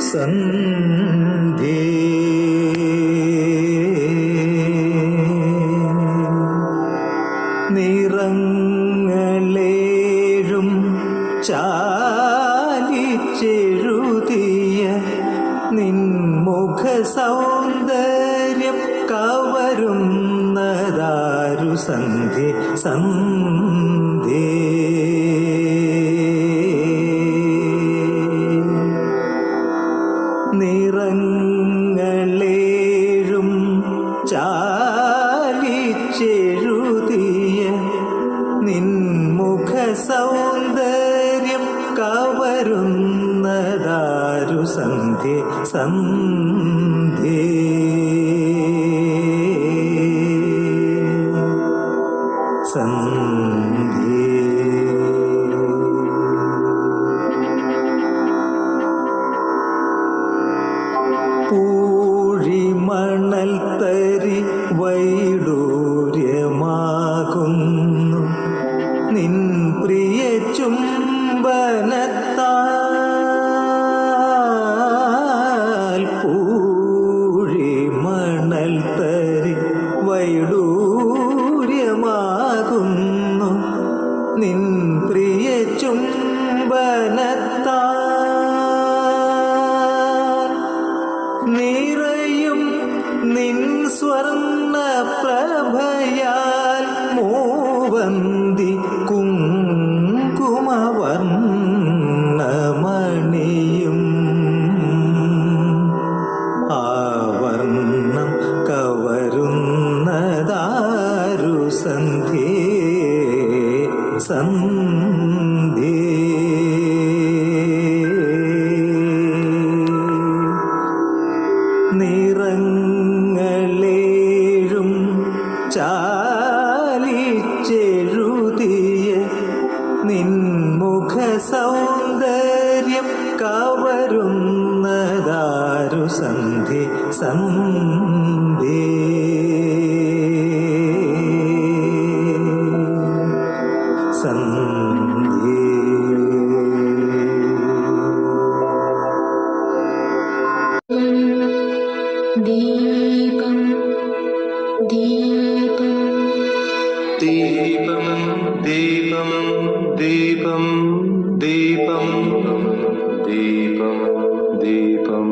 സന്ധ്യേ. നിറങ്ങളേഴും ചാലിച്ചെഴുതിയ നിൻമുഖ സൗന്ദര്യം കവരുന്നതാരു സന്ധി സന്ധ്യേ. നിറങ്ങളേഴും ചാലിച്ചെഴുതിയ നിൻമുഖ സൗന്ദര്യം കവരുന്നതാരു സന്ധ്യ സന്ധ്യേ. പൂഴിമണൽ തരി വൈഡൂര്യമാകുന്നു. നിൻ പ്രിയ ചുംബനത്താൽ പൂഴിമണൽ തരി വൈഡൂര്യമാകുന്നു. നിൻ പ്രിയ സ്വർണ പ്രഭയാൽ മൂവന്തി കുങ്കുമവർണമണിയും. ആവർണം കവരുന്നതാരു സന്ധ്യേ സന്ധ്യേ. ചാലിച്ചെഴുതിയ നിൻമുഖ സൗന്ദര്യം കവരുന്നതാരു സന്ധി സന്ധ്യേ. deepam deepam deepam deepam deepam deepam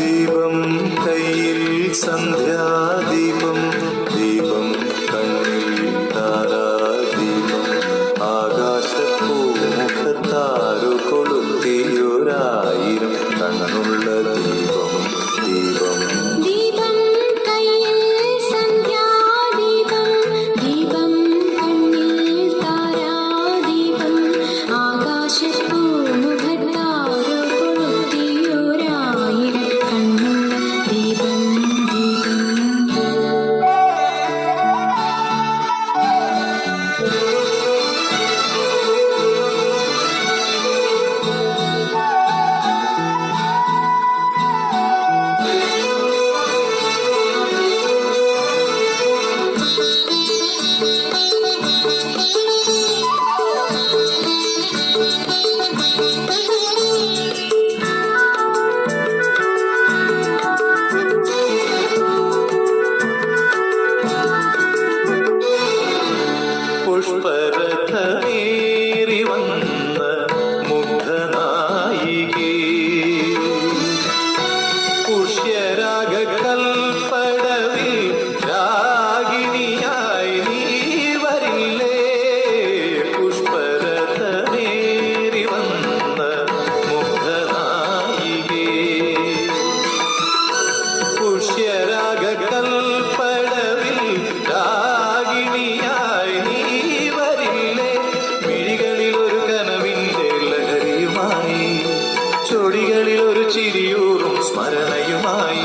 ദീപം കയ്യിൽ സന്ധ്യാദീപം ദീപം കണ്ണിൽ താരാദീപം. ആകാശപ്പൂ മുഖത്താ സ്മരണയുമായി